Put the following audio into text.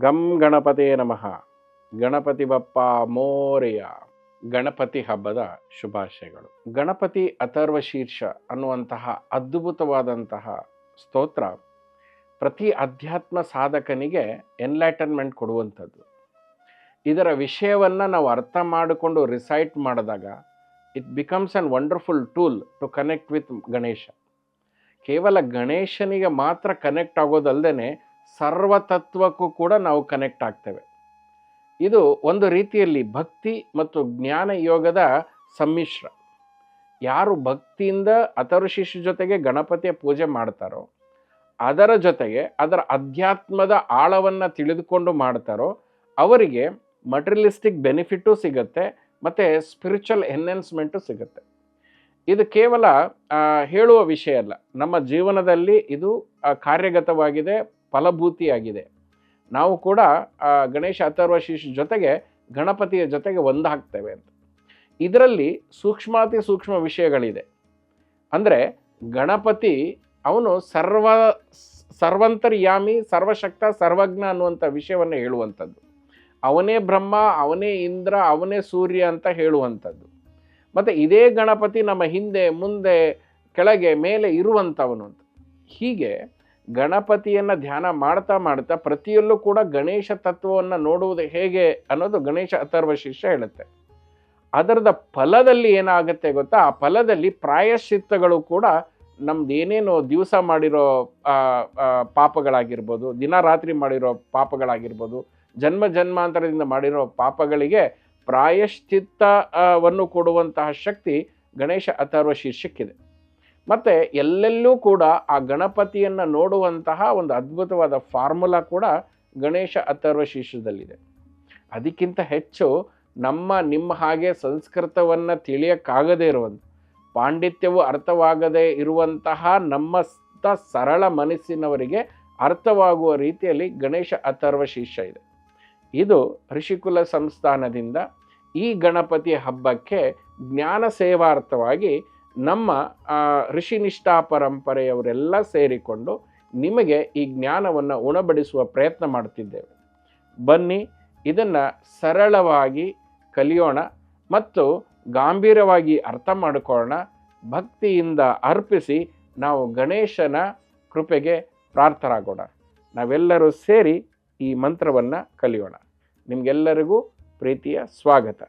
ಗಂ ಗಣಪತೇ ನಮಃ. ಗಣಪತಿ ಬಪ್ಪ ಮೋರೆಯ ಗಣಪತಿ ಹಬ್ಬದ ಶುಭಾಶಯಗಳು. ಗಣಪತಿ ಅಥರ್ವ ಶೀರ್ಷ ಅನ್ನುವಂತಹ ಅದ್ಭುತವಾದಂತಹ ಸ್ತೋತ್ರ ಪ್ರತಿ ಅಧ್ಯಾತ್ಮ ಸಾಧಕನಿಗೆ ಎನ್ಲೈಟನ್ಮೆಂಟ್ ಕೊಡುವಂಥದ್ದು. ಇದರ ವಿಷಯವನ್ನು ನಾವು ಅರ್ಥ ಮಾಡಿಕೊಂಡು ರಿಸೈಟ್ ಮಾಡಿದಾಗ it becomes an wonderful tool to connect with Ganesha. ಕೇವಲ ಗಣೇಶನಿಗೆ ಮಾತ್ರ ಕನೆಕ್ಟ್ ಆಗೋದಲ್ಲದೆ ಸರ್ವತತ್ವಕ್ಕೂ ಕೂಡ ನಾವು ಕನೆಕ್ಟ್ ಆಗ್ತೇವೆ. ಇದು ಒಂದು ರೀತಿಯಲ್ಲಿ ಭಕ್ತಿ ಮತ್ತು ಜ್ಞಾನ ಯೋಗದ ಸಮ್ಮಿಶ್ರ. ಯಾರು ಭಕ್ತಿಯಿಂದ ಅಥರ್ವಶಿಷ್ಯ ಜೊತೆಗೆ ಗಣಪತಿಯ ಪೂಜೆ ಮಾಡ್ತಾರೋ, ಅದರ ಜೊತೆಗೆ ಅದರ ಅಧ್ಯಾತ್ಮದ ಆಳವನ್ನು ತಿಳಿದುಕೊಂಡು ಮಾಡ್ತಾರೋ, ಅವರಿಗೆ ಮಟೀರಿಯಲಿಸ್ಟಿಕ್ ಬೆನಿಫಿಟು ಸಿಗುತ್ತೆ, ಮತ್ತು ಸ್ಪಿರಿಚುವಲ್ ಎನ್ಹೆನ್ಸ್ಮೆಂಟು ಸಿಗುತ್ತೆ. ಇದು ಕೇವಲ ಹೇಳುವ ವಿಷಯ ಅಲ್ಲ. ನಮ್ಮ ಜೀವನದಲ್ಲಿ ಇದು ಕಾರ್ಯಗತವಾಗಿದೆ ಫಲಭೂತಿಯಾಗಿದೆ. ನಾವು ಕೂಡ ಗಣೇಶ ಅಥರ್ವ ಜೊತೆಗೆ ಗಣಪತಿಯ ಜೊತೆಗೆ ಒಂದಾಗ್ತೇವೆ ಅಂತ. ಇದರಲ್ಲಿ ಸೂಕ್ಷ್ಮಾತಿ ಸೂಕ್ಷ್ಮ ವಿಷಯಗಳಿದೆ. ಅಂದರೆ ಗಣಪತಿ ಅವನು ಸರ್ವ, ಸರ್ವಂತರ್ಯಾಮಿ, ಸರ್ವಶಕ್ತ, ಸರ್ವಜ್ಞ ಅನ್ನುವಂಥ ವಿಷಯವನ್ನು ಹೇಳುವಂಥದ್ದು. ಅವನೇ ಬ್ರಹ್ಮ, ಅವನೇ ಇಂದ್ರ, ಅವನೇ ಸೂರ್ಯ ಅಂತ ಹೇಳುವಂಥದ್ದು. ಮತ್ತು ಇದೇ ಗಣಪತಿ ನಮ್ಮ ಹಿಂದೆ, ಮುಂದೆ, ಕೆಳಗೆ, ಮೇಲೆ ಇರುವಂಥವನು ಅಂತ. ಹೀಗೆ ಗಣಪತಿಯನ್ನು ಧ್ಯಾನ ಮಾಡ್ತಾ ಮಾಡ್ತಾ ಪ್ರತಿಯಲ್ಲೂ ಕೂಡ ಗಣೇಶ ತತ್ವವನ್ನು ನೋಡುವುದು ಹೇಗೆ ಅನ್ನೋದು ಗಣೇಶ ಅಥರ್ವ ಶಿಷ್ಯ ಹೇಳುತ್ತೆ. ಅದರದ ಫಲದಲ್ಲಿ ಏನಾಗುತ್ತೆ ಗೊತ್ತಾ? ಆ ಫಲದಲ್ಲಿ ಪ್ರಾಯಶ್ಚಿತ್ತಗಳು ಕೂಡ ನಮ್ದು ಏನೇನು ದಿವಸ ಮಾಡಿರೋ ಪಾಪಗಳಾಗಿರ್ಬೋದು, ದಿನ ರಾತ್ರಿ ಮಾಡಿರೋ ಪಾಪಗಳಾಗಿರ್ಬೋದು, ಜನ್ಮ ಜನ್ಮಾಂತರದಿಂದ ಮಾಡಿರೋ ಪಾಪಗಳಿಗೆ ಪ್ರಾಯಶ್ಚಿತ್ತವನ್ನು ಕೊಡುವಂತಹ ಶಕ್ತಿ ಗಣೇಶ ಅಥರ್ವ ಶೀರ್ಷಕ್ಕಿದೆ ಮತ್ತು ಎಲ್ಲೆಲ್ಲೂ ಕೂಡ ಆ ಗಣಪತಿಯನ್ನು ನೋಡುವಂತಹ ಒಂದು ಅದ್ಭುತವಾದ ಫಾರ್ಮುಲಾ ಕೂಡ ಗಣೇಶ ಅಥರ್ವ ಶೀರ್ಷದಲ್ಲಿದೆ. ಅದಕ್ಕಿಂತ ಹೆಚ್ಚು ನಮ್ಮ, ನಿಮ್ಮ ಹಾಗೆ ಸಂಸ್ಕೃತವನ್ನು ತಿಳಿಯಕ್ಕಾಗದೇ ಇರುವಂಥ ಪಾಂಡಿತ್ಯವು ಅರ್ಥವಾಗದೇ ಇರುವಂತಹ ನಮ್ಮ ಸರಳ ಮನಸ್ಸಿನವರಿಗೆ ಅರ್ಥವಾಗುವ ರೀತಿಯಲ್ಲಿ ಗಣೇಶ ಅಥರ್ವ ಶೀರ್ಷ ಇದೆ. ಇದು ಋಷಿಕುಲ ಸಂಸ್ಥಾನದಿಂದ ಈ ಗಣಪತಿ ಹಬ್ಬಕ್ಕೆ ಜ್ಞಾನ ಸೇವಾರ್ಥವಾಗಿ ನಮ್ಮ ಋಷಿ ಋಷಿನಿಷ್ಠಾ ಪರಂಪರೆಯವರೆಲ್ಲ ಸೇರಿಕೊಂಡು ನಿಮಗೆ ಈ ಜ್ಞಾನವನ್ನು ಉಣಬಡಿಸುವ ಪ್ರಯತ್ನ ಮಾಡ್ತಿದ್ದೇವೆ ಬನ್ನಿ, ಇದನ್ನು ಸರಳವಾಗಿ ಕಲಿಯೋಣ ಮತ್ತು ಗಾಂಭೀರ್ಯವಾಗಿ ಅರ್ಥ ಮಾಡಿಕೊಳ್ಳೋಣ. ಭಕ್ತಿಯಿಂದ ಅರ್ಪಿಸಿ ನಾವು ಗಣೇಶನ ಕೃಪೆಗೆ ಪ್ರಾರ್ಥರಾಗೋಣ. ನಾವೆಲ್ಲರೂ ಸೇರಿ ಈ ಮಂತ್ರವನ್ನು ಕಲಿಯೋಣ. ನಿಮಗೆಲ್ಲರಿಗೂ ಪ್ರೀತಿಯ ಸ್ವಾಗತ.